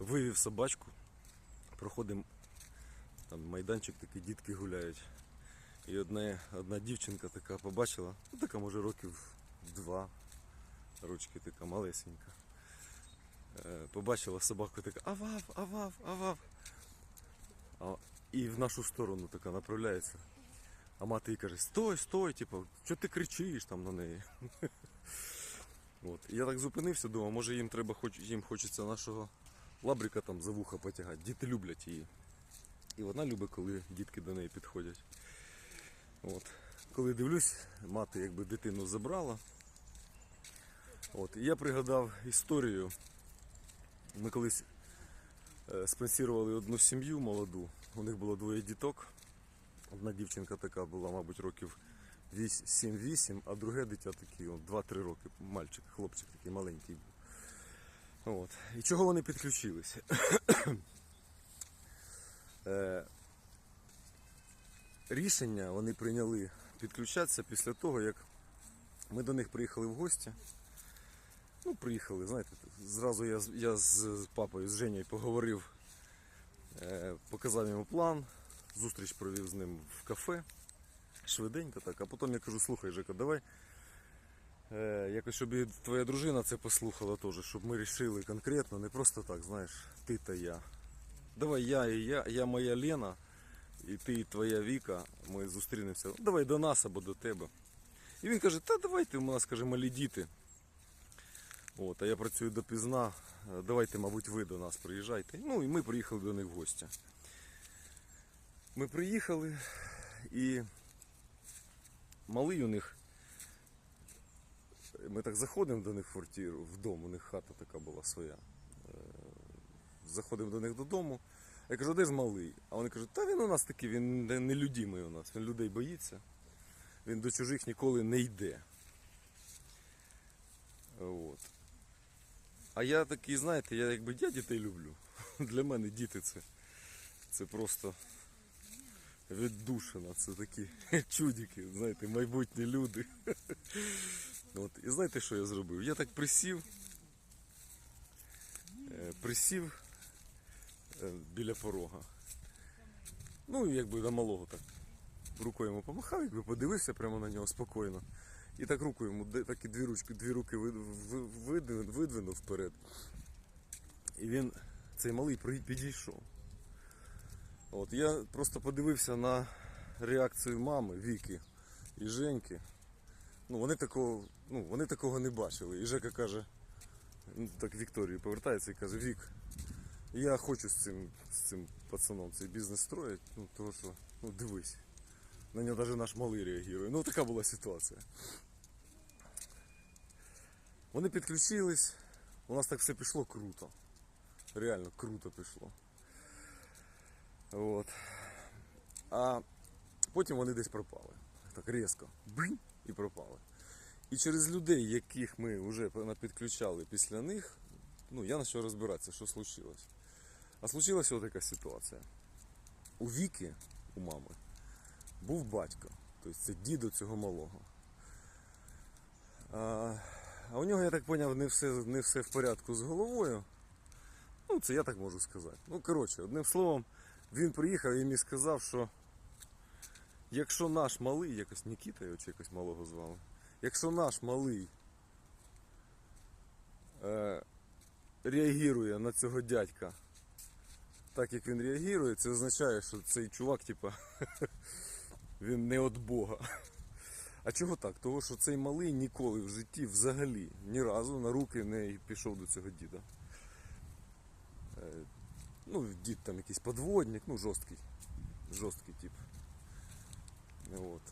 вивів собачку, проходимо там майданчик такий, дітки гуляють. І одна, одна дівчинка така побачила, ну така може років два, ручки така малесенька. Е, Побачила собаку така авав, авав, авав. А, і в нашу сторону така направляється. А мати їй каже, стой, стой, типу, що ти кричиш там на неї? От. Я так зупинився, думав, може їм треба, їм хочеться нашого лабрика там за вуха потягати. Діти люблять її. І вона любить, коли дітки до неї підходять. От. Коли дивлюсь, мати якби дитину забрала. От. І я пригадав історію. Ми колись е, спонсірували одну сім'ю молоду. У них було двоє діток. Одна дівчинка така була, мабуть, років 7-8, а друге дитя такі, от, 2-3 роки, мальчик, хлопчик такий маленький був. От. І чого вони підключились? Е, Рішення вони прийняли підключатися після того, як ми до них приїхали в гості. Ну, приїхали, знаєте, зразу я, я з папою, з Женєю поговорив, е, показав йому план, зустріч провів з ним в кафе, швиденько так, а потім я кажу, слухай, Жека, давай якось, щоб і твоя дружина це послухала теж, щоб ми рішили конкретно, не просто так, знаєш, ти та я. Давай я і я, я моя Лена, і ти і твоя Віка, ми зустрінемося. Давай до нас або до тебе. І він каже, та давайте у нас каже, малі діти. От, а я працюю допізна. е, Давайте, мабуть, ви до нас приїжджайте. Ну і ми приїхали до них в гості. Ми приїхали і малий у них. Ми так заходимо до них в квартиру, в дом, у них хата така була своя. Е, Заходимо до них додому. Я кажу, де ж малий? А вони кажуть, та він у нас такий, він не, не людімий у нас, він людей боїться. Він до чужих ніколи не йде. От. А я такий, знаєте, я якби я дітей люблю. Для мене діти це, це просто віддушина, це такі чудики, знаєте, майбутні люди. От. І знаєте, що я зробив? Я так присів, е, присів е, біля порога. Ну, якби до малого так. Рукою йому помахав, якби подивився прямо на нього спокійно. І так руку йому так і дві ручки, дві руки видвинув вперед. І він, цей малий, підійшов. От, я просто подивився на реакцію мами, Віки і Женьки. Ну, вони такого, ну, вони такого не бачили. І Жека каже, ну, так Вікторії повертається і каже, Вік, я хочу з цим, з цим пацаном цей бізнес строїти, ну, того що, ну дивись. На нього навіть наш малий реагує. Ну така була ситуація. Вони підключились, у нас так все пішло круто. Реально круто пішло. От. А потім вони десь пропали. Так різко. Бринь, і пропали. І через людей, яких ми вже підключали після них, ну я почав розбиратися, що случилось. А случилася отака ситуація. У Віки, у мами, був батько, тобто це дідо цього малого. А, а у нього, я так зрозумів, не все, не все в порядку з головою. Ну, це я так можу сказати. Ну, коротше, одним словом, він приїхав і мені сказав, що якщо наш малий, якось Нікіта його чи якось малого звали, якщо наш малий е, реагує на цього дядька так, як він реагує, це означає, що цей чувак, типа, він не від Бога. А чого так? Того, що цей малий ніколи в житті взагалі ні разу на руки не пішов до цього діда. Е, Ну, дід там якийсь подводник, ну жорсткий. Жорсткий тип. От.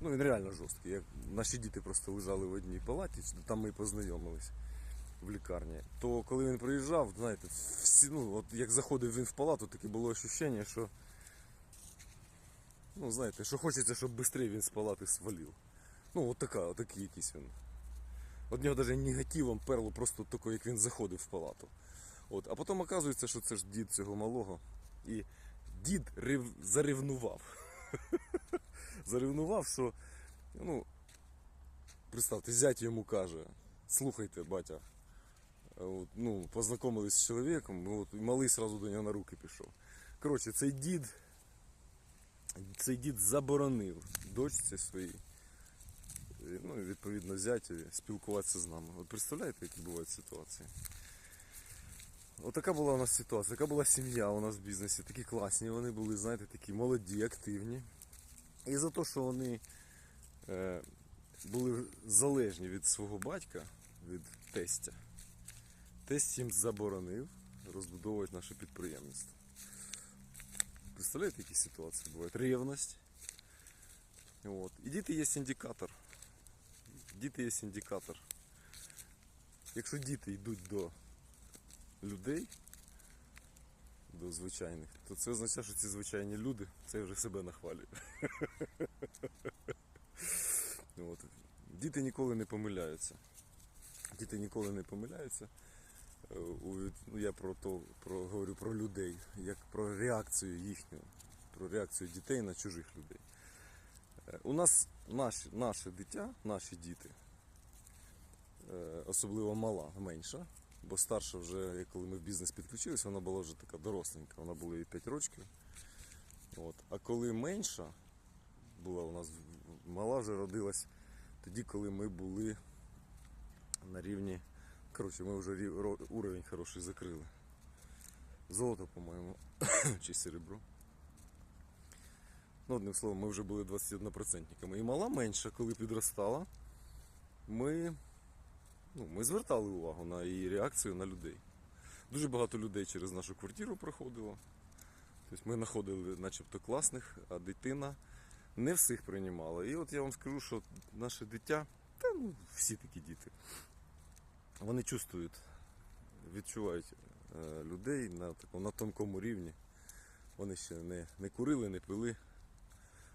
Ну він реально жорсткий. Як наші діти просто лежали в одній палаті, там ми і познайомились в лікарні. То коли він приїжджав, знаєте, всі, ну, от як заходив він в палату, таке було відчуття, що. Ну, знаєте, що хочеться, щоб швидше він з палати свалив. Ну, от така, от такий якийсь він. От нього навіть негативом перло просто тако, як він заходив в палату. От. А потім оказується, що це ж дід цього малого. І дід рев... заревнував. заревнував, що, ну, представте, зять йому каже, слухайте, батя, От, ну, познайомились з чоловіком, ну, от, і малий сразу до нього на руки пішов. Коротше, цей дід, цей дід заборонив дочці своїй, ну відповідно зятєві, спілкуватися з нами. От представляєте, які бувають ситуації? Отака була у нас ситуація, така була сім'я у нас в бізнесі, такі класні вони були, знаєте, такі молоді, активні. І за те, що вони е, були залежні від свого батька, від тестя, тесть їм заборонив розбудовувати наше підприємництво. Представляєте, які ситуації бувають? Ревність. От. І діти є індикатор. Діти є індикатор. Якщо діти йдуть до людей, до звичайних, то це означає, що ці звичайні люди це вже себе нахвалює. От. Діти ніколи не помиляються. Діти ніколи не помиляються. Е, Ну, я про то про, говорю про людей, як про реакцію їхню, про реакцію дітей на чужих людей. Е, У нас наші, наше дитя, наші діти, е, особливо мала, менша, бо старша вже, коли ми в бізнес підключилися, вона була вже така доросленька, вона була і 5 років. От. А коли менша була у нас, мала вже родилась тоді, коли ми були на рівні. Коротше, ми вже рів- уровень хороший закрили. Золото, по-моєму, чи серебро. Ну, одним словом, ми вже були 21%. І мала менша, коли підростала, ми, ну, ми звертали увагу на її реакцію на людей. Дуже багато людей через нашу квартиру проходило. Тобто ми знаходили начебто класних, а дитина не всіх приймала. І от я вам скажу, що наше дитя, та ну всі такі діти, вони чувствують, відчувають е, людей на такому на тонкому рівні. Вони ще не, не курили, не пили,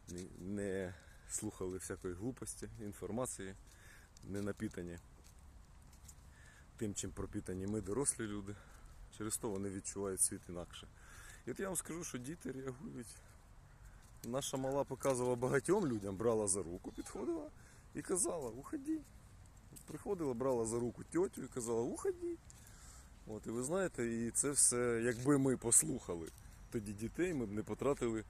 не, не слухали всякої глупості, інформації, не напітані тим, чим пропітані ми, дорослі люди. Через то вони відчувають світ інакше. І от я вам скажу, що діти реагують. Наша мала показувала багатьом людям, брала за руку, підходила і казала, уходи. Приходила, брала за руку тьотю і казала, уходи. От, і ви знаєте, і це все, якби ми послухали тоді дітей, ми б не потратили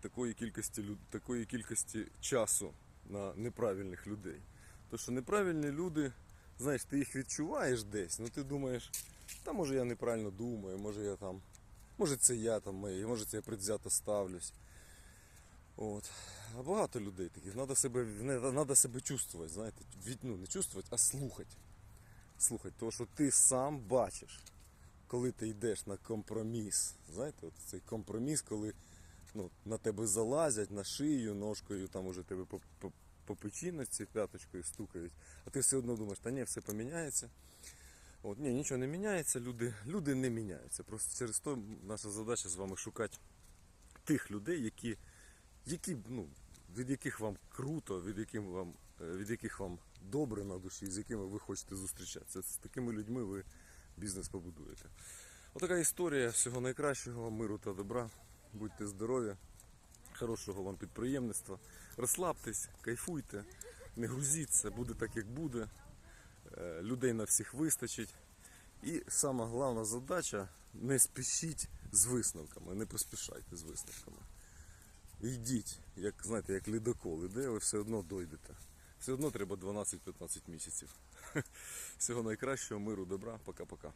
такої кількості, такої кількості часу на неправильних людей. Тому що неправильні люди, знаєш, ти їх відчуваєш десь, ну ти думаєш, та може я неправильно думаю, може я там, може це я там, моє, може це я предвзято ставлюсь. От. А багато людей таких. Треба себе, надо себе чувствувати, знаєте, від, ну, не чувствувати, а слухати. Слухати, тому що ти сам бачиш, коли ти йдеш на компроміс. Знаєте, от цей компроміс, коли ну, на тебе залазять на шию, ножкою, там уже тебе по, печіночці п'яточкою стукають, а ти все одно думаєш, та ні, все поміняється. От, ні, нічого не міняється, люди, люди не міняються. Просто через то наша задача з вами шукати тих людей, які, які, ну, від яких вам круто, від яких вам, е, від яких вам добре на душі, з якими ви хочете зустрічатися. З такими людьми ви бізнес побудуєте. Отака історія всього найкращого, миру та добра. Будьте здорові, хорошого вам підприємництва. Розслабтесь, кайфуйте, не грузіться, буде так, як буде. Е, Людей на всіх вистачить. І сама головна задача не спішіть з висновками, не поспішайте з висновками. Йдіть, як знаєте, як лідокол іде, ви все одно дойдете. Все одно треба 12-15 місяців. Всього найкращого, миру, добра, пока-пока.